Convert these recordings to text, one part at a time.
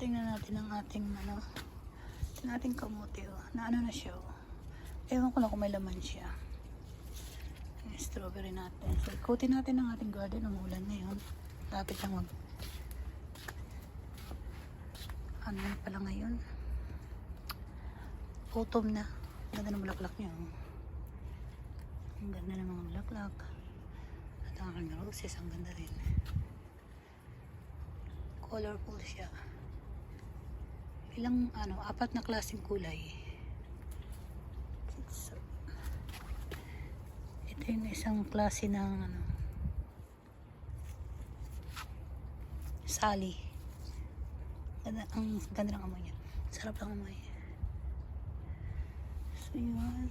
tingnan natin ang ating ano, ang ating kamote oh. Na ano na siya oh. Ewan ko lang kung may laman siya. Yung strawberry natin. So, ikutin natin ang ating garden. Umulan na yun. Lapit lang mag... Ano pala ngayon? Autumn na. Ganda ng bulaklak niya. oh. Ang ganda ng mga bulaklak. At ang roses, ang ganda rin. Colorful siya. Ilang, ano, apat na klaseng kulay. So, ito yung isang klase ng, ano, sali. Ganda, ang ganda ng amoy niya. Sarap ng amoy. So, yun.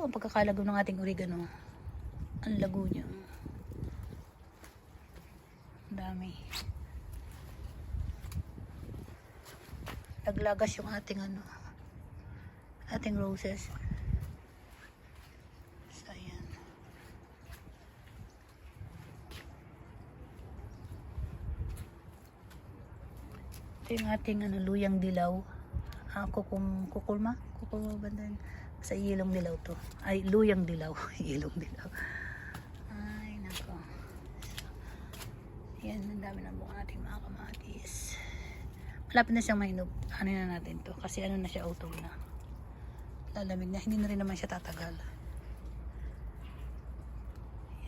Oo, ang pagkakalagaw ng ating oregano. Ang lago niya. Ang dami. Naglagas yung ating ano, ating roses. So, ayan. Ito yung ating ano, luyang dilaw. Ah, kukum, kukulma? Kukulma ba din? Sa ilong dilaw to. Ay, luyang dilaw. ilong dilaw. Ay, nako. Yan, ang dami ng buong ating mga kamatis. Malapit na siyang mainog. Ano na natin to? Kasi ano na siya, autumn na. Lalamig na. Hindi na rin naman siya tatagal.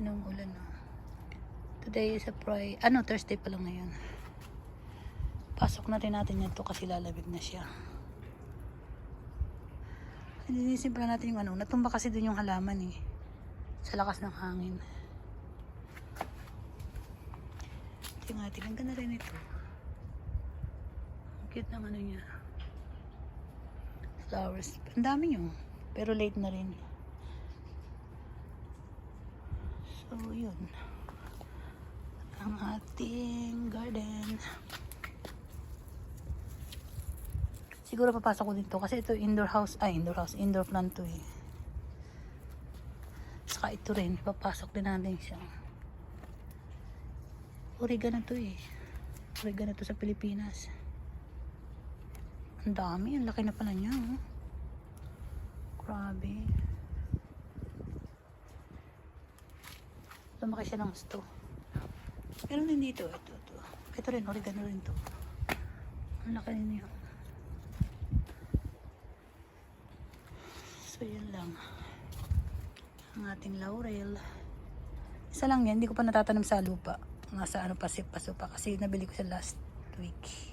Yan ang ulan na. Today is a Friday. Ano, Thursday pa lang ngayon. Pasok na rin natin yan to kasi lalamig na siya. Linisin pala natin yung ano. Natumba kasi dun yung halaman eh. Sa lakas ng hangin. Tingnan natin. Ang ganda rin ito. Cute ng ano niya. Flowers. Ang dami yun. Pero late na rin. So, yun. Ang ating garden. Siguro papasok ko dito kasi ito indoor house, ay indoor house, indoor plant to eh. Saka ito rin, papasok din natin siya. Oregano to eh. Oregano to sa Pilipinas. Ang dami, ang laki na pala niya. Oh. Grabe. Lumaki siya ng gusto. Meron din dito, ito, ito. Ito rin, oregano rin to. Ang laki niya. So, yun lang. Ang ating laurel. Isa lang yan, hindi ko pa natatanim sa lupa. Nasa ano pa, paso pa kasi nabili ko sa last week.